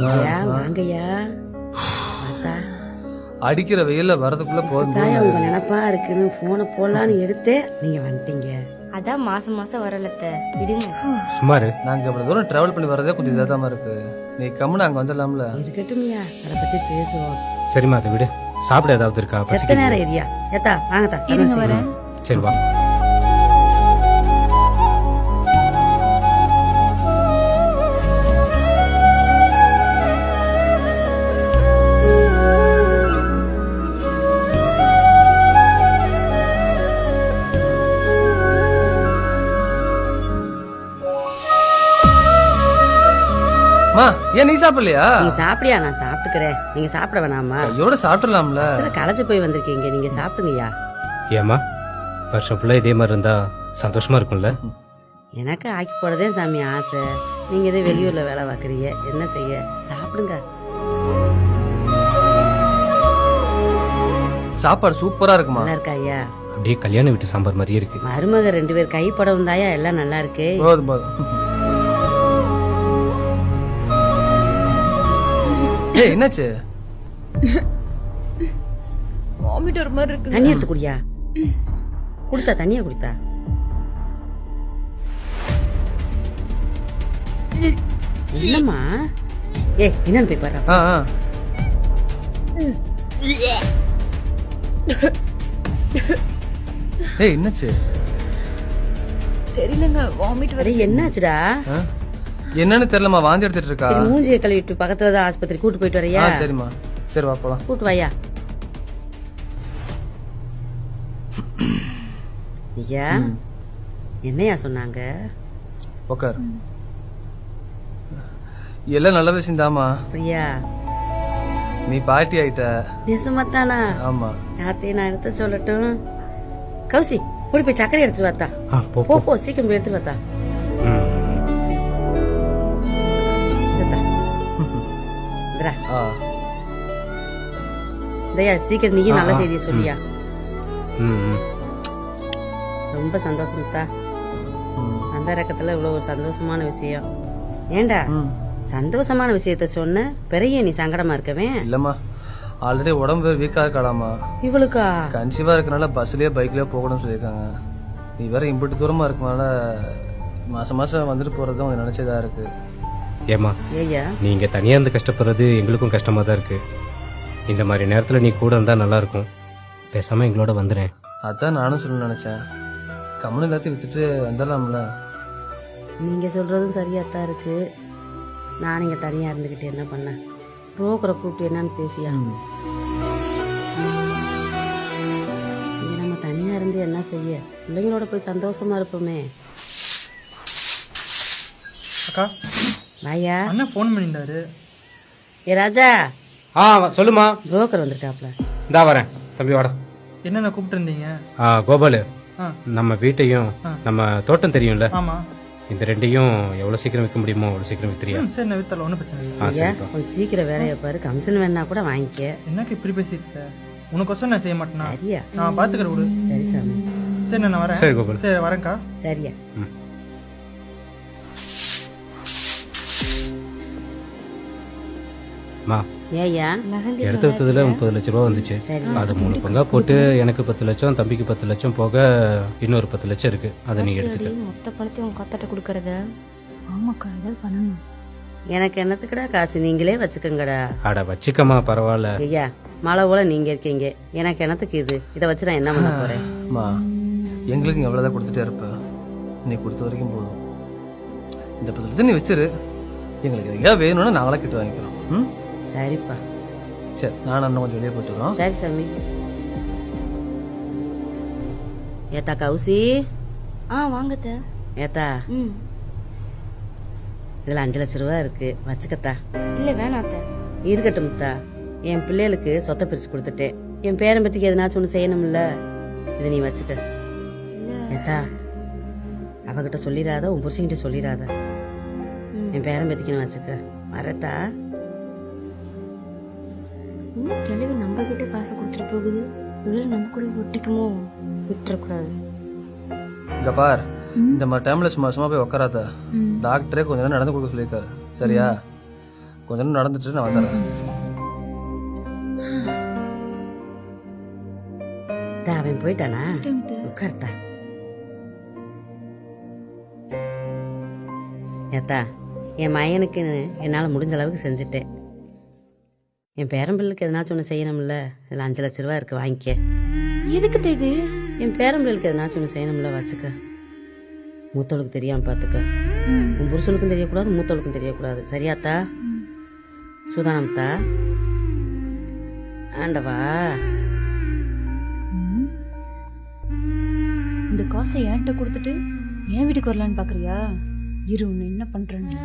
ஐயா வாங்கய்யா. பார்த்தா அடிக்கிற வெயில்ல வரதுக்குள்ள போதும். தாயா உங்க நினப்பா இருக்குன்னு போனை போடலான்னு எடுத்தேன் நீங்க வந்துட்டீங்க. அதான் மாசம் மாசம் வரலத்த. விடுங்க. சுமாரு நாங்க இவ்வளவு தூரம் டிராவல் பண்ணி வரதே கொஞ்சம் இதாதாம இருக்கு. நீ கம்முன்னு அங்க வந்துடலாம்ல. இருக்கட்டும்யா அதை பத்தி பேசுவோம். சரிம்மா அதை விடு. சாப்பிட ஏதாவது இருக்கா? செத்த நேரம் ஏரியா ஏத்தா வாங்கத்தா. இருங்க. வரேன் சரி வா. மா ஏன் நீ சாப்பிடலையா? நீங்க சாப்பிடியா? நான் சாப்பிட்டுக்கிறேன். நீங்க சாப்பிட வேணாமா? கையோட சாப்பிடலாம்ல. சில களைச்சு போய் வந்திருக்கீங்க. நீங்க சாப்பிடுங்கய்யா. ஏம்மா வருஷம் ஃபுல்லாக இதே மாதிரி இருந்தா சந்தோஷமா இருக்கும்ல? எனக்கு ஆக்கி போடதே சாமி ஆசை. நீங்க இதே வெளியூர்ல வேலை பார்க்குறீங்க. என்ன செய்ய? சாப்பிடுங்க. சாப்பாடு சூப்பரா இருக்குமா? நல்லா இருக்கா ஐயா? அப்படியே கல்யாண வீட்டு சாம்பார் மாதிரியே இருக்கு. மருமக ரெண்டு பேர் கைப்படம் தாயா? எல்லாம் நல்லா இருக்கு. போதும் போதும். ஏய் என்னாச்சு? வாமிட் ஒரு மாதிரி இருக்கு தண்ணி எடுத்து குடியா? குடுத்தா தண்ணியா குடுத்தா? என்னம்மா? ஏ என்னன்னு போய் பாரு. ஆ ஆ. ஏய் என்னாச்சு? தெரியலங்க வாமிட் அரே என்னாச்சுடா? ஆ? என்னன்னு தெரியலமா வாந்தி எடுத்துட்டு இருக்கா? சரி மூஞ்சியை கழுவிட்டு பக்கத்துல தான் ஆஸ்பத்திரி கூட்டு போயிட்டு வரையா? சரிம்மா. சரி வா போலாம். கூட்டு வாயா. ஐயா என்னையா சொன்னாங்க? உக்கார். எல்லாம் நல்ல விஷயம் தாமா பிரியா நீ பாட்டி ஆயிட்ட. நிசமத்தானா? ஆமா. யாத்தையும் நான் எடுத்து சொல்லட்டும். கௌசி ஓடி போய் சக்கரை எடுத்துட்டு வாத்தா. போ போ சீக்கிரம் போய் எடுத்துட்டு வாத்தா. ஆ. இதையா சீக்கிரம் நீயும் நல்ல. செய்தியை சொல்லியா. ரொம்ப சந்தோஷம் தா ம். அந்த ரக்கத்துல இவ்வளவு ஒரு சந்தோஷமான விஷயம். ஏண்டா. சந்தோஷமான விஷயத்த சொன்ன பெரிய நீ சங்கடமா இருக்கவே? இல்லம்மா. ஆல்ரெடி உடம்பு வீக்கா இருக்காளாமா இவளுக்கா? கன்சீவா இருக்கனால பஸ்லயே பைக்லயே போகணும்னு சொல்லியிருக்காங்க. நீ வேற இம்புட்டு தூரமா இருக்கனால மாசம் மாசம் வந்துட்டு போறது நினைச்சதா இருக்கு. ஏம்மா ஏய்யா. நீங்க தனியா இருந்து கஷ்டப்படுறது எங்களுக்கும் கஷ்டமா தான் இருக்கு. இந்த மாதிரி நேரத்துல நீ கூட இருந்தா நல்லா இருக்கும். பேசாம எங்களோட வந்துடுறேன் அதான் நானும் சொல்ல நினைச்சேன். கம்மன் எல்லாத்தையும் வித்துட்டு வந்துடலாம்ல. நீங்க சொல்றதும் சரியாத்தான் இருக்கு. நான் இங்க தனியா இருந்துகிட்டு என்ன பண்ண? புரோக்கரை கூப்பிட்டு என்னன்னு பேசியா? இங்க நம்ம தனியா இருந்து என்ன செய்ய? பிள்ளைங்களோட போய் சந்தோஷமா இருப்போமே. அக்கா வாயா. அண்ணன் ஃபோன் பண்ணியிருந்தாரு. ஏ ராஜா. ஆ சொல்லுமா. புரோக்கர் வந்திருக்காப்ல. இந்தா வரேன். தம்பி வாடா. என்னென்ன கூப்பிட்டுருந்தீங்க? ஆ கோபாலு. ஆ. நம்ம வீட்டையும் ஆ. நம்ம தோட்டம் தெரியும்ல. ஆமாம் இந்த ரெண்டையும் எவ்வளவு சீக்கிரம் விற்க முடியுமோ அவ்வளவு சீக்கிரம் வித்துறியா? ம் சரி நான் வித்தரல ஒன்றும் பிரச்சனை இல்லை. ஆ ஐயா சரிப்பா கொஞ்சம் சீக்கிரம் வேலையை பாரு. கமிஷன் வேணா கூட வாங்கிக்க. என்னக்கா இப்படி பேசிட்டு உனக்கொசம் நான் செய்ய மாட்டேனா? சரியா. நான் பார்த்துக்கிறேன் விடு. சரி சாமி. சரி நான் வரேன். சரி கோபால். சரி வரேன்க்கா. சரியா. மா. ஏய்யா. மெஹந்தி எடுத்து வித்ததுல முப்பது லட்ச ரூபா வந்துச்சு. சரி. அது மூணு பங்கா போட்டு எனக்கு பத்து லட்சம் தம்பிக்கு பத்து லட்சம் போக இன்னொரு பத்து லட்சம் இருக்கு. அதை நீ எடுத்துக்க. மொத்த பணத்தையும் உங்க கத்தாட்ட கொடுக்கறத? ஆமாக்கா ஏதாவது பண்ணணும். எனக்கு என்னத்துக்குடா காசு? நீங்களே வச்சுக்கோங்கடா. அட வச்சுக்கமா பரவாயில்ல. ஐயா மழை போல நீங்க இருக்கீங்க. எனக்கு என்னத்துக்கு இது? இதை வச்சு நான் என்ன பண்ண போறேன்? அம்மா எங்களுக்கு எவ்வளோதான் கொடுத்துட்டே இருப்ப. நீ கொடுத்த வரைக்கும் போதும். இந்த பத்து லட்சம் நீ வச்சிரு. எங்களுக்கு எங்கேயா வேணும்னா நாங்களே கிட்ட வாங்கிக்கிறோம். ம்? சரிப்பா. சரி நான் அண்ணன் கொஞ்சம் வெளியே போயிட்டு வரோம் சரி சாமி. ஏத்தா கௌசி? ஆ வாங்கத்த ஏத்தா. ம். இதுல அஞ்சு லட்ச ரூபா இருக்கு. வச்சுக்கத்தா. இல்ல வேணாத்த இருக்கட்டும் தா என் பிள்ளைகளுக்கு சொத்தை பிரிச்சு கொடுத்துட்டேன். என் பேரன் பத்திக்கு எதனாச்சும் ஒன்று செய்யணும்ல? இதை நீ வச்சுக்க. ஏத்தா அவகிட்ட சொல்லிடாத உன் புருஷன்கிட்ட சொல்லிடாத. என் பேரன் பத்திக்கு நான் வச்சுக்க? வரத்தா. என்ன கிழவி நம்ம கிட்ட காசு கொடுத்துட்டு போகுது. இவரு நம்ம கூட ஒட்டிக்குமோ? விட்டுறக்கூடாது. இங்க பார் இந்த மாதிரி டைம்ல சும்மா சும்மா போய் உட்காராத. டாக்டரே கொஞ்ச நேரம் நடந்து கொடுக்க சொல்லியிருக்காரு. சரியா? கொஞ்ச நேரம் நடந்துட்டு நான் வந்துடுறேன். தா, அவன் போயிட்டானா? உட்கார்த்தா ஏத்தா என் மயனுக்கு என்னால் முடிஞ்ச அளவுக்கு செஞ்சுட்டேன். என் பேரம்பிள்ளைக்கு எதனாச்சும் ஒன்று செய்யணும்ல? இதில் அஞ்சு லட்ச ரூபா இருக்கு வாங்கிக்க. எதுக்கு இது? என் பேரம்பிள்ளைக்கு எதனாச்சும் ஒன்று செய்யணும்ல வச்சுக்க. மூத்தவளுக்கு தெரியாமல் பார்த்துக்க உன் புருஷனுக்கும் தெரியக்கூடாது மூத்தவளுக்கும் தெரியக்கூடாது. சரியாத்தா சுதானம்தா ஆண்டவா? இந்த காசை என்கிட்ட கொடுத்துட்டு என் வீட்டுக்கு வரலான்னு பாக்குறியா? இரு உன்னை என்ன பண்றேன்னு.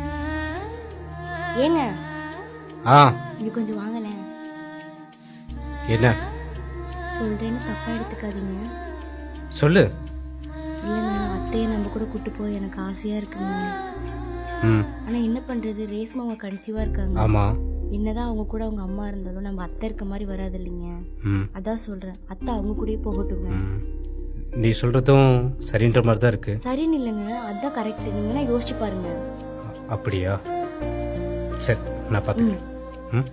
ஏங்க ஆ. இங்க கொஞ்சம் வாங்கலேன் என்ன? சொல்றேன்னு தப்பா எடுத்துக்காதீங்க. சொல்லு. இல்லைங்க அத்தையை நம்ம கூட கூட்டு போய் எனக்கு ஆசையா இருக்குங்க ம். ஆனா என்ன பண்றது? ரேஸ்மா அவங்க கன்சீவா இருக்காங்க. ஆமாம் என்னதான் அவங்க கூட அவங்க அம்மா இருந்தாலும் நம்ம அத்தை இருக்க மாதிரி வராது இல்லைங்க. ம். அதான் சொல்றேன். அத்தை அவங்க கூடயே போகட்டுங்க. ம். நீ சொல்கிறதும் சரின்ற மாதிரி தான் இருக்கு. சரின்னு இல்லைங்க. அதான் கரெக்ட் நீங்க வேணா யோசிச்சு பாருங்க. அப்படியா? சரி நான் பார்த்துக்கிறேன். ம்.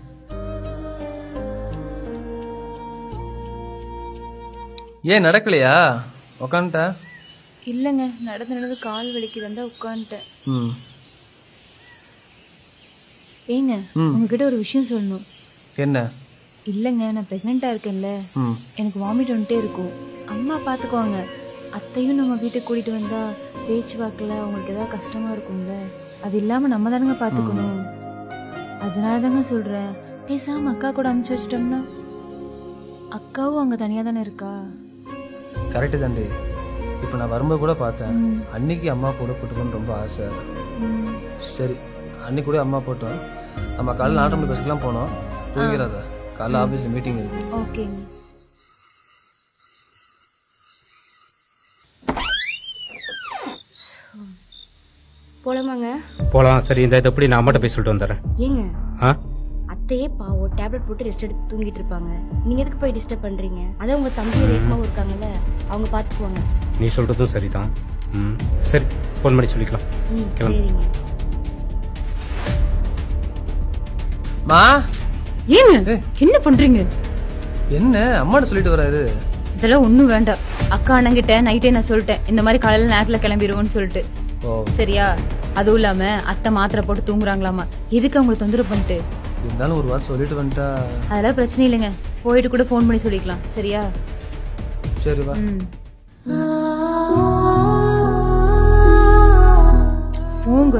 ஏன் நடக்கலையா? உக்காந்துட்ட? இல்லைங்க நடந்து நடந்து கால் வலிக்கு வந்தா உட்காந்துட்டேன் ம். ஏங்க. உங்ககிட்ட ஒரு விஷயம் சொல்லணும். என்ன? இல்லைங்க நான் ப்ரெக்னெண்ட்டாக இருக்கேன்ல. ம். எனக்கு வாமிட் வந்துட்டே இருக்கும். அம்மா பார்த்துக்குவாங்க. அத்தையும் நம்ம வீட்டுக்கு கூட்டிட்டு வந்தா பேச்சுவாக்கில் அவங்களுக்கு ஏதாவது கஷ்டமா இருக்கும்ல. அது இல்லாம நம்ம தானங்க பார்த்துக்கணும். அதனால தாங்க சொல்றேன். பேசாம அக்கா கூட அமுச்சு வச்சிட்டோம்னா? அக்காவும் அங்க தனியா தானே இருக்கா? கரெக்டு தாண்டி. இப்போ நான் வரும்போது கூட பார்த்தேன். அன்னைக்கு அம்மா கூட கூட்டுக்கணும்னு ரொம்ப ஆசை. சரி அன்னைக்கு கூட அம்மா போட்டோம். நம்ம காலைல நாட்டு மணி பஸ்க்கெலாம் போனோம். தூங்கிறாத காலைல ஆஃபீஸில் மீட்டிங் இருக்கு. ஓகேங்க. போலாமாங்க? போகலாம் சரி இந்த இதை எப்படி நான் அம்மாட்ட போய் சொல்லிட்டு வந்துடுறேன். ஏங்க? ஆ? அத்தையே பாவம் டேப்லெட் போட்டு ரெஸ்ட் எடுத்து தூங்கிட்டு இருப்பாங்க. நீங்க எதுக்கு போய் டிஸ்டர்ப் பண்றீங்க? அதான் உங்க தம்பி ரேஸ்மாவும் இருக்காங்கல்ல அவங்க பாத்துக்குவாங்க நீ சொல்கிறதும் சரிதான். ம் சரி ஃபோன் பண்ணி சொல்லிக்கலாம். ம் கிளம்பு. சரிங்க. மா? ஏங்க என்ன பண்றீங்க? என்ன? அம்மாட்ட சொல்லிட்டு வராரு. இதெல்லாம் ஒண்ணும் வேண்டாம். அக்கா அண்ணங்கிட்ட நைட்டே நான் சொல்லிட்டேன். இந்த மாதிரி காலையில நேரத்துல கிளம்பிடுவோம்னு சொல்லிட்டு. சரியா? அதுவும் இல்லாம அத்தை மாத்திரை போட்டு தூங்குறாங்களாமா? எதுக்கு அவங்களை தொந்தரவு பண்ணிட்டு? இருந்தாலும் ஒரு வாரம் சொல்லிட்டு வந்துட்டா. அதெல்லாம் பிரச்சனை இல்லைங்க. போயிட்டு கூட ஃபோன் பண்ணி சொல்லிக்கலாம். சரியா? சரி வா. போங்க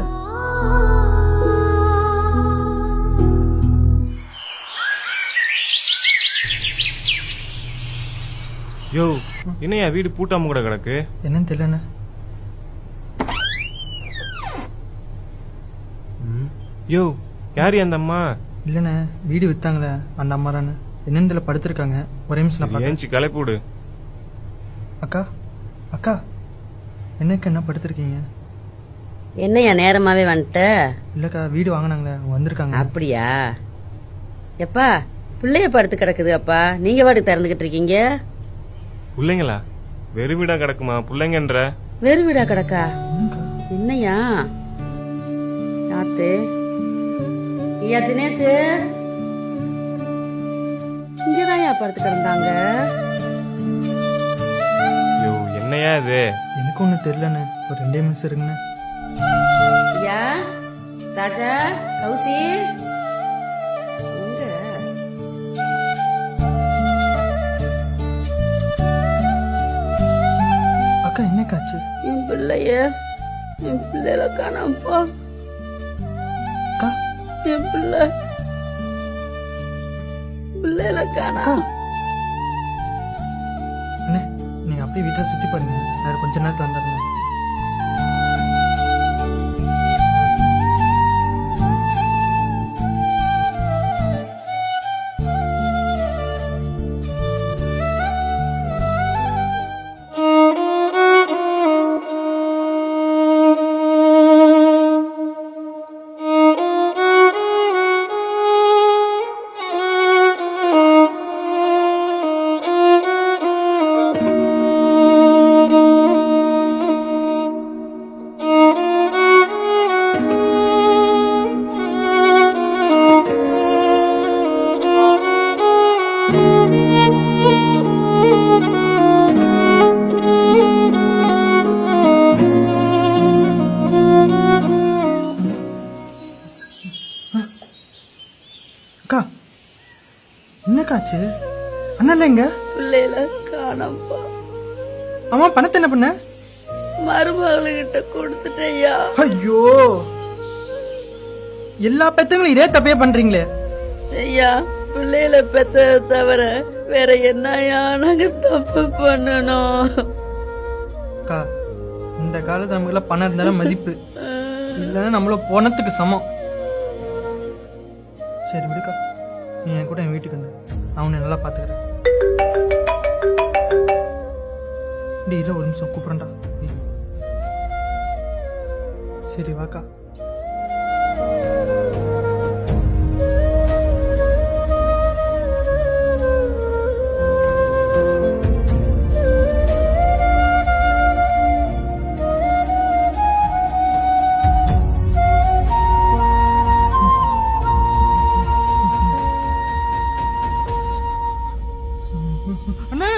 யோ என்னையா வீடு பூட்டாம கூட கிடக்கு? என்னன்னு தெரியலண்ணே. யோ யாரு அந்த அம்மா? இல்லைண்ணே வீடு வித்தாங்களே அந்த அம்மா தானே என்னன்னு படுத்திருக்காங்க. ஒரே நிமிஷம் நான் பார்க்கறேன். ஏஞ்சி கிளப்பி விடு. அக்கா அக்கா என்னக்கு என்ன படுத்திருக்கீங்க? என்னையா நேரமாவே வந்துட்ட? இல்லக்கா வீடு வாங்கினாங்களே வந்திருக்காங்க. அப்படியா? எப்பா பிள்ளைய படுத்து கிடக்குது அப்பா. நீங்க பாட்டுக்கு திறந்துகிட்டு இருக்கீங்க? பிள்ளைங்களா? வெறு வீடா கிடக்குமா? பிள்ளைங்கன்ற. வெறு வீடா கிடக்கா? என்னையா? யாத்து? ஐயா தினேஷ் இங்கதான் படுத்து கிடந்தாங்க. யோ என்னையா இது? எனக்கு ஒன்றும் தெரியலண்ணே. ஒரு ரெண்டே நிமிஷம் இருக்குண்ணே ஐயா ராஜா கௌசி. அக்கா என்னக்காச்சு என் பிள்ளைய என் பிள்ளைல காணாமப்பா என் பிள்ளை. பிள்ளைல காணா அண்ணே நீங்க அப்படியே வீட்டை சுத்தி பாருங்க. வேற கொஞ்ச நேரத்தில் வந்துடுங்க அக்கா என்னக்காச்சு? அண்ணன் எங்க? பிள்ளையில காணப்பா அம்மா பணத்தை என்ன பண்ண? மருமகளுக்கிட்ட கொடுத்துட்டேயா ஐயோ! எல்லா பெத்தவங்களும் இதே தப்பே பண்றீங்களே. ஐயா பிள்ளையில பெத்ததை தவிர வேற என்னையா நாங்க தப்பு பண்ணணும்? அக்கா இந்த காலத்து நமக்குலாம் பணம் இருந்தாலும் மதிப்பு. இல்லைன்னா நம்மள போனத்துக்கு சமம். சரி விடுக்கா. நீ என் கூட என் வீட்டுக்கு வந்து நான் உன்னை நல்லா பார்த்துக்கிறேன். டேய் ஒரு நிமிஷம். கூப்பிட்றேன்டா. சரி வாக்கா. அண்ணே